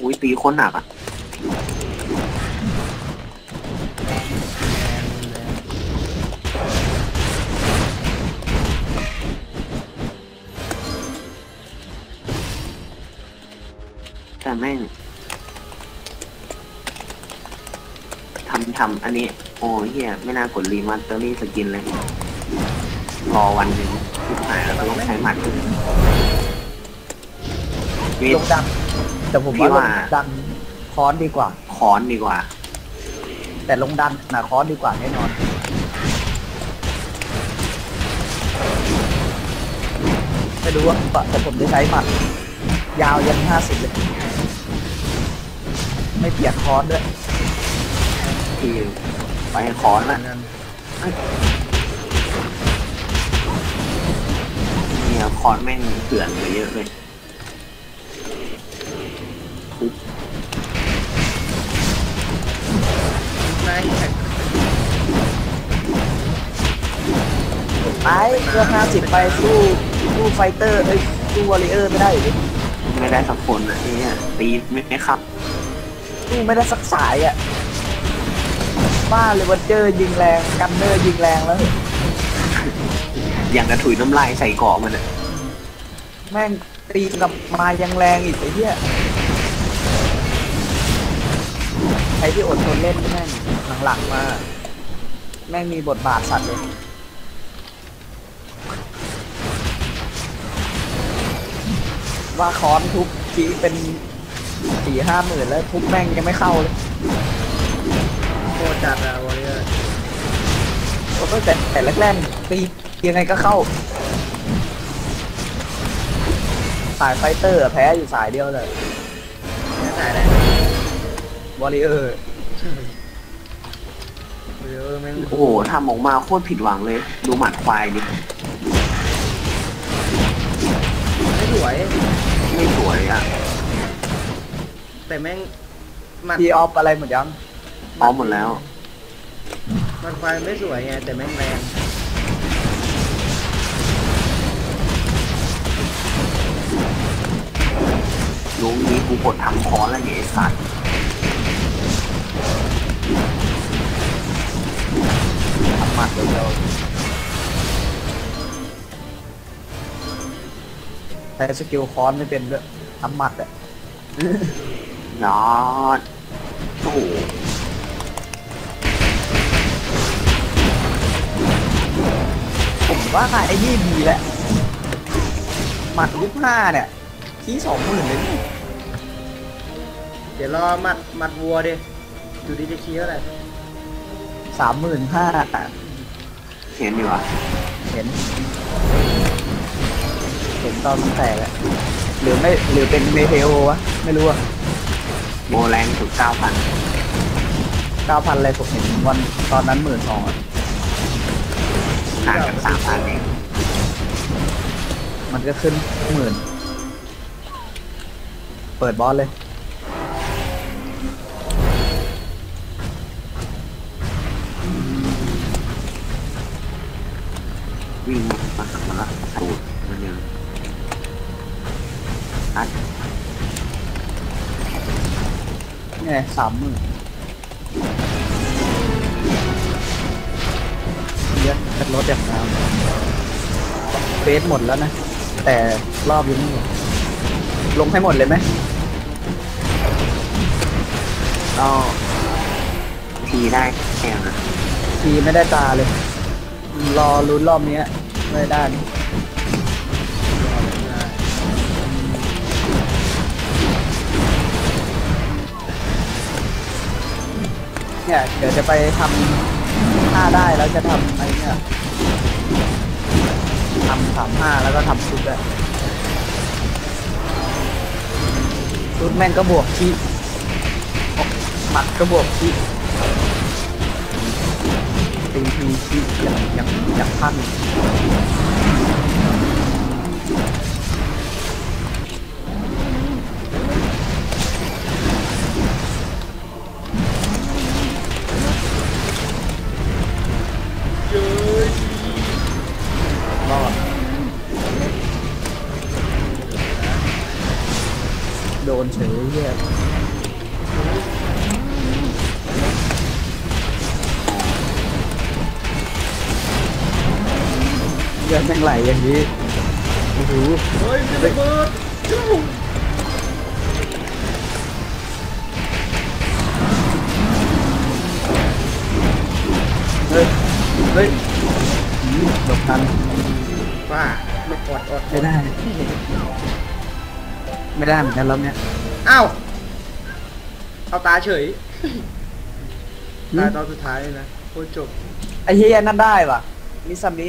อุ้ยตีโคนหนักอะแต่แม่งทำทำอันนี้ โอ้เฮียไม่น่ากดรีมาสเตอรี่สกินเลย รอวันหนึ่งหายแล้วก็ต้องใช้หมัดมี ลงดัน แต่ผมพี่ว่าลว่างดันค้อนดีกว่าคอนดีกว่า แต่ลงดันนะค้อนดีกว่าแน่นอนไม่รู้ว่าแต่ผมจะใช้หมัด ยาวยันห้าสิบเลย ไม่เปลี่ยนค้อนด้วยที่ไปคอนละเนี่ยคอนแม่งเถื่อนไปเยอะเลย ไปเพื่อห้าสิบไปสู้สู้ไฟเตอร์เอ้ยสู้วอริเออร์ไม่ได้อยู่ดิไม่ได้สักคนนะเนี่ยตีไม่ไม่ครับสู้ไม่ได้สักสายอะบ้าเลยวันเจอร์ยิงแรงกันเนอร์ยิงแรงแล้วอย่างกระถุยน้ำลายใส่เกาะมันอะแม่งตีกลับมายังแรงอีกไอ้เหี้ยใครที่อดทนเล่นแม่งหลังๆมา แม่งมีบทบาทสัตว์เลย ว่าค้อนทุบทีเป็นสี่ห้าหมื่นแล้วทุบแม่งยังไม่เข้าเลยโคตรจัดอะวอริเออร์โอ้ตั้งแต่แต่แรกๆตียังไงก็เข้า สายไฟเตอร์อะแพ้อยู่สายเดียวเลยแค่ไหนแหละวอริเออร์วอริเออร์แม่งโอ้โหทำออกมาโคตรผิดหวังเลย ดูหมัดควายดิ อะแต่แม่งหมัดทีออฟอะไรหมดยังพร้อมหมดแล้ว มันควายไม่สวยไงแต่แม่งแรงลุงนี้กูกดทำคอนแล้วเนี่ยไอ้สัตว์ทำหมัดเดียวใช้สกิลคอนไม่เป็นด้วย ทำหมัดอะยอดโอ้โหผมว่าไอ้นี่ดีแหละหมัดยุคห้าเนี่ยที่สองหมื่นเลยนี่เดี๋ยวรอหมัดหมัดวัวดิดูดีจะคีเท่าไหร่สามหมื่นห้าเห็นอยู่อะเห็น เห็นตอนมันแตกอะ หรือไม่หรือเป็นเมเทโอวะไม่รู้อะโบแรงถึงเก้าพันเก้าพันอะไรผมเห็นวันตอนนั้นหมื่นสองห่างกันสามพันเองมันก็ขึ้นหมื่นเปิดบอสเลยวิ่งมาสักมาละสูตรมันยัง อัดไงสามหมื่นเยอะเป็นรถอย่างงามเฟสหมดแล้วนะ แต่รอบยังไม่หมดลงให้หมดเลยไหมก็ทีได้แค่นะทีไม่ได้ตาเลย รอลุ้นรอบเนี้ยไม่ได้ เนี่ยเดี๋ยวจะไปทำห้าได้แล้วจะทำอะไอ้เนี่ยทำสามห้าแล้วก็ทำชุดอะชุดแม่งก็บวกขี้หมัดก็บวกขี้ตีทีขี้อย่างอย่างอย่างพัน โดนเฉยเหี้ยเลือดแม่งไหลอย่างนี้โอ้โหเฮ้ยมันจะระเบิดเฮ้ย เฮ้ยหลบทันป้าไม่อดอดไม่ได้ ไม่ได้เหมือนกันรอบเนี้ยอ้าว เอาตาเฉยอืมตายตอนสุดท้ายเลยนะโคตรจบ ไอ้เฮียนั่นได้ว่ะมิซามิ